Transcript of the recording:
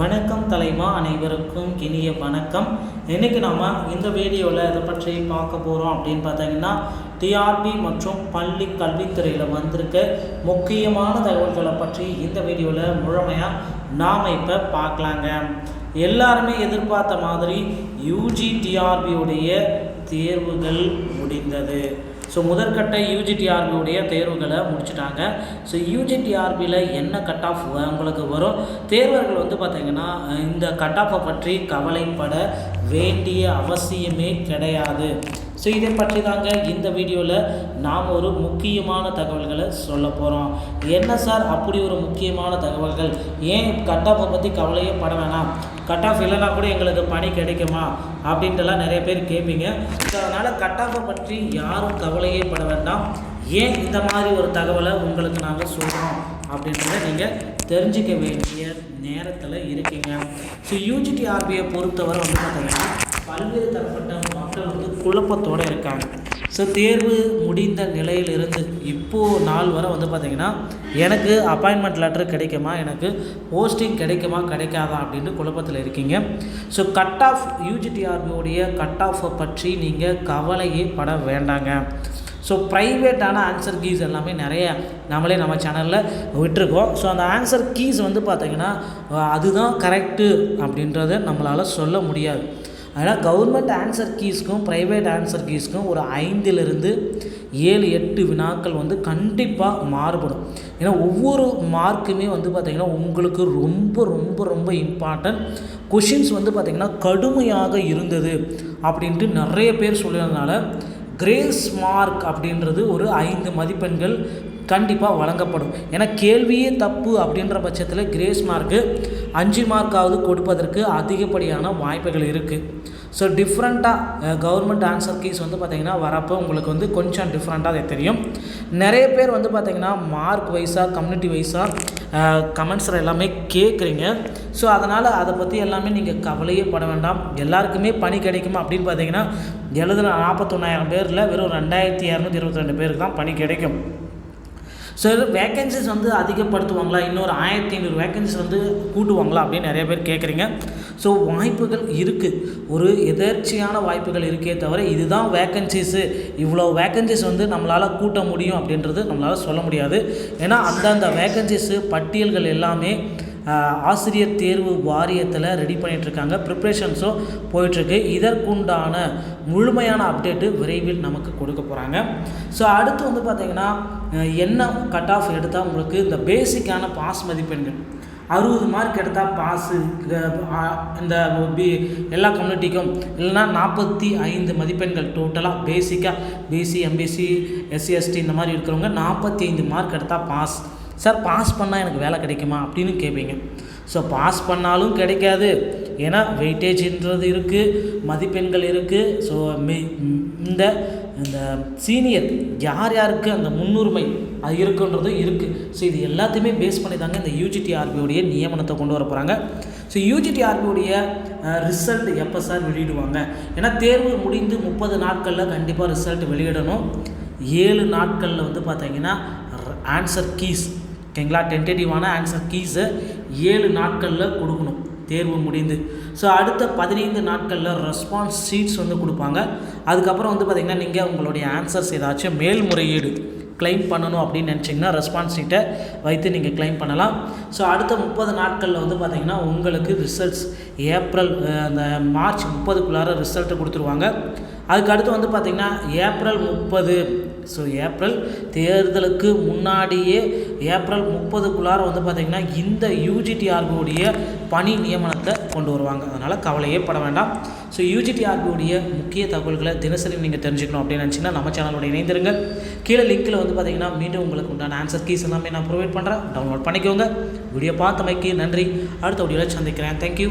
வணக்கம் தலைமா அனைவருக்கும் இனிய வணக்கம். இன்றைக்கி நம்ம இந்த வீடியோவில் இதை பற்றி பார்க்க போகிறோம் அப்படின்னு பார்த்தீங்கன்னா டிஆர்பி மற்றும் பள்ளி கல்வித்துறையில் வந்திருக்க முக்கியமான தகவல்களை பற்றி இந்த வீடியோவில் முழுமையாக நாம் இப்போ பார்க்கலாங்க. எல்லாருமே எதிர்பார்த்த மாதிரி யூஜி டிஆர்பியுடைய தேர்வுகள் முடிந்தது. ஸோ முதற்கட்ட யூஜிடிஆர்பியுடைய தேர்வுகளை முடிச்சுட்டாங்க. ஸோ யூஜிடிஆர்பியில் என்ன கட் ஆஃப் உங்களுக்கு வரும்? தேர்வர்கள் வந்து பார்த்திங்கன்னா இந்த கட் ஆஃபை பற்றி கவலைப்பட வேண்டிய அவசியமே கிடையாது. ஸோ இதை பற்றி தாங்க இந்த வீடியோவில் நாம் ஒரு முக்கியமான தகவல்களை சொல்ல போகிறோம் என்ன சார் அப்படி ஒரு முக்கியமான தகவல்கள்? ஏன் கட் ஆஃபை பற்றி கவலையே பட வேணாம். கட் ஆஃப் இல்லைனா கூட எங்களுக்கு பணி கிடைக்குமா? அப்படின்ட்டுலாம் நிறைய பேர் கேட்பீங்க. ஸோ அதனால் கட் ஆஃபை பற்றி யாரும் கவலையே பட வேண்டாம். ஏன் இந்த மாதிரி ஒரு தகவலை உங்களுக்கு நாங்கள் சொல்கிறோம் அப்படின்றத நீங்கள் தெரிஞ்சிக்க வேண்டிய நேரத்தில் இருக்கீங்க. ஸோ யூஜிடி ஆர்பியை பொறுத்தவரை வந்து பார்த்தீங்கன்னா பல்வேறு தரப்பட்ட மக்கள் வந்து குழப்பத்தோடு இருக்காங்க. ஸோ தேர்வு முடிந்த நிலையிலிருந்து இப்போது நாள் வரை வந்து பார்த்திங்கன்னா எனக்கு அப்பாயின்மெண்ட் லெட்டர் கிடைக்குமா? எனக்கு போஸ்டிங் கிடைக்குமா? கிடைக்காதா? அப்படின்னு குழப்பத்தில் இருக்கீங்க. ஸோ கட் ஆஃப் யூஜிடிஆர்பியோடைய கட் ஆஃபை பற்றி நீங்கள் கவலையே பட வேண்டாங்க. ஸோ ப்ரைவேட்டான ஆன்சர் கீஸ் எல்லாமே நிறைய நம்மளே நம்ம சேனலில் விட்டுருக்கோம். ஸோ அந்த ஆன்சர் கீஸ் வந்து பார்த்திங்கன்னா அதுதான் கரெக்டு அப்படின்றத நம்மளால் சொல்ல முடியாது. அதனால் கவர்மெண்ட் ஆன்சர் கீஸ்க்கும் ப்ரைவேட் ஆன்சர் கீஸ்க்கும் ஒரு ஐந்திலிருந்து ஏழு எட்டு வினாக்கள் வந்து கண்டிப்பாக மாறுபடும். ஏன்னா ஒவ்வொரு மார்க்குமே வந்து பார்த்திங்கன்னா உங்களுக்கு ரொம்ப ரொம்ப ரொம்ப இம்பார்ட்டன்ட் கொஷின்ஸ் வந்து பார்த்திங்கன்னா கடுமையாக இருந்தது அப்படின்ட்டு நிறைய பேர் சொல்லுறதுனால கிரேஸ் மார்க் அப்படின்றது ஒரு ஐந்து மதிப்பெண்கள் கண்டிப்பாக வழங்கப்படும். ஏன்னா கேள்வியே தப்பு அப்படின்ற பட்சத்தில் கிரேஸ் மார்க்கு அஞ்சு மார்க்காவது கொடுப்பதற்கு அதிகப்படியான வாய்ப்புகள் இருக்குது ஸோ டிஃப்ரெண்ட்டாக கவர்மெண்ட் ஆன்சர் கீஸ் வந்து பார்த்திங்கன்னா வரப்போ உங்களுக்கு வந்து கொஞ்சம் டிஃப்ரெண்ட்டாக அது தெரியும். நிறைய பேர் வந்து பார்த்திங்கன்னா மார்க் வைஸாக கம்யூனிட்டி வைஸாக கமெண்ட்ஸில் எல்லாமே கேட்குறீங்க ஸோ அதனால் அதை பற்றி எல்லாமே நீங்கள் கவலையே பட வேண்டாம். எல்லாருக்குமே பணி கிடைக்குமா அப்படின்னு பார்த்தீங்கன்னா எழுதுன நாற்பத்தொன்னாயிரம் பேரில் வெறும் ரெண்டாயிரத்தி இரநூத்தி இருபத்தி ரெண்டு பேருக்கு தான் பணி கிடைக்கும். ஸோ வேக்கன்சிஸ் வந்து அதிகப்படுத்துவாங்களா? இன்னொரு ஆயிரத்தி ஐநூறு வேக்கன்சிஸ் வந்து கூட்டுவாங்களா? அப்படின்னு நிறைய பேர் கேட்குறீங்க ஸோ வாய்ப்புகள் இருக்குது ஒரு எதர்ச்சியான வாய்ப்புகள் இருக்கே தவிர இதுதான் வேக்கன்சிஸு இவ்வளோ வேக்கன்சிஸ் வந்து நம்மளால் கூட்ட முடியும் அப்படின்றது நம்மளால் சொல்ல முடியாது. ஏன்னா அந்தந்த வேக்கன்சிஸு பட்டியல்கள் எல்லாமே ஆசிரியர் தேர்வு வாரியத்தில் ரெடி பண்ணிகிட்ருக்காங்க ப்ரிப்ரேஷன்ஸும் போயிட்டுருக்கு. இதற்குண்டான முழுமையான அப்டேட்டு விரைவில் நமக்கு கொடுக்க போகிறாங்க ஸோ அடுத்து வந்து பார்த்திங்கன்னா என்ன கட் ஆஃப் எடுத்தால் உங்களுக்கு இந்த பேசிக்கான பாஸ் மதிப்பெண்கள். அறுபது மார்க் எடுத்தால் பாஸு இந்த பி எல்லா கம்யூனிட்டிக்கும் இல்லைனா நாற்பத்தி ஐந்து மதிப்பெண்கள் டோட்டலாக பேசிக்காக பிசி எம்பிசி எஸ்சி எஸ்டி இந்த மாதிரி இருக்கிறவங்க நாற்பத்தி ஐந்து மார்க் எடுத்தால் பாஸ் சார் பாஸ் பண்ணால் எனக்கு வேலை கிடைக்குமா அப்படின்னு கேட்பீங்க ஸோ பாஸ் பண்ணாலும் கிடைக்காது. ஏன்னா வெயிட்டேஜ்ன்றது இருக்குது மதிப்பெண்கள் இருக்குது ஸோ மே இந்த இந்த சீனியர் யார் யாருக்கு அந்த முன்னுரிமை அது இருக்குன்றதும் இருக்குது ஸோ இது எல்லாத்தையுமே பேஸ் பண்ணி தாங்க இந்த யூஜிடிஆர்பியோடைய நியமனத்தை கொண்டு வர போகிறாங்க ஸோ யூஜிடிஆர்பியோடைய ரிசல்ட் எப்போ சார் வெளியிடுவாங்க? ஏன்னா தேர்வு முடிந்து முப்பது நாட்களில் கண்டிப்பாக ரிசல்ட் வெளியிடணும். ஏழு நாட்களில் வந்து பார்த்தீங்கன்னா ஆன்சர் கீஸ் ஓகேங்களா? டென்டேட்டிவான ஆன்சர் கீஸை ஏழு நாட்களில் கொடுக்கணும். தேர்வு முடிந்து. ஸோ அடுத்த பதினைந்து நாட்களில் ரெஸ்பான்ஸ் ஷீட்ஸ் வந்து கொடுப்பாங்க. அதுக்கப்புறம் வந்து பார்த்திங்கன்னா நீங்கள் உங்களுடைய ஆன்சர்ஸ் ஏதாச்சும் மேல்முறையீடு கிளைம் பண்ணணும் அப்படின்னு நினச்சிங்கன்னா ரெஸ்பான்ஸ் ஷீட்டை வைத்து நீங்கள் கிளைம் பண்ணலாம். ஸோ அடுத்த முப்பது நாட்களில் வந்து பார்த்திங்கன்னா உங்களுக்கு ரிசல்ட்ஸ் ஏப்ரல் அந்த மார்ச் முப்பதுக்குள்ளார ரிசல்ட்டை கொடுத்துருவாங்க. அதுக்கு அடுத்து வந்து பார்த்திங்கன்னா ஏப்ரல் முப்பது. ஸோ ஏப்ரல் தேர்தலுக்கு முன்னாடியே ஏப்ரல் முப்பதுக்குள்ளார வந்து பார்த்திங்கன்னா இந்த யூஜிடிஆர்பியுடைய பணி நியமனத்தை கொண்டு வருவாங்க. அதனால் கவலையே பட வேண்டாம். ஸோ யூஜிடிஆர்பியுடைய முக்கிய தகவல்களை தினசரி நீங்கள் தெரிஞ்சுக்கணும் அப்படின்னு நினச்சிங்கன்னா நம்ம சேனலோட இணைந்திருங்க கீழே லிங்கில் வந்து பார்த்திங்கன்னா மீண்டும் உங்களுக்கு உண்டான ஆன்சர் கீஸ் எல்லாமே நான் ப்ரொவைட் பண்ணுறேன் டவுன்லோட் பண்ணிக்கோங்க. வீடியோ பார்த்தமைக்கு நன்றி. அடுத்த வீடியோவில் சந்திக்கிறேன். தேங்க்யூ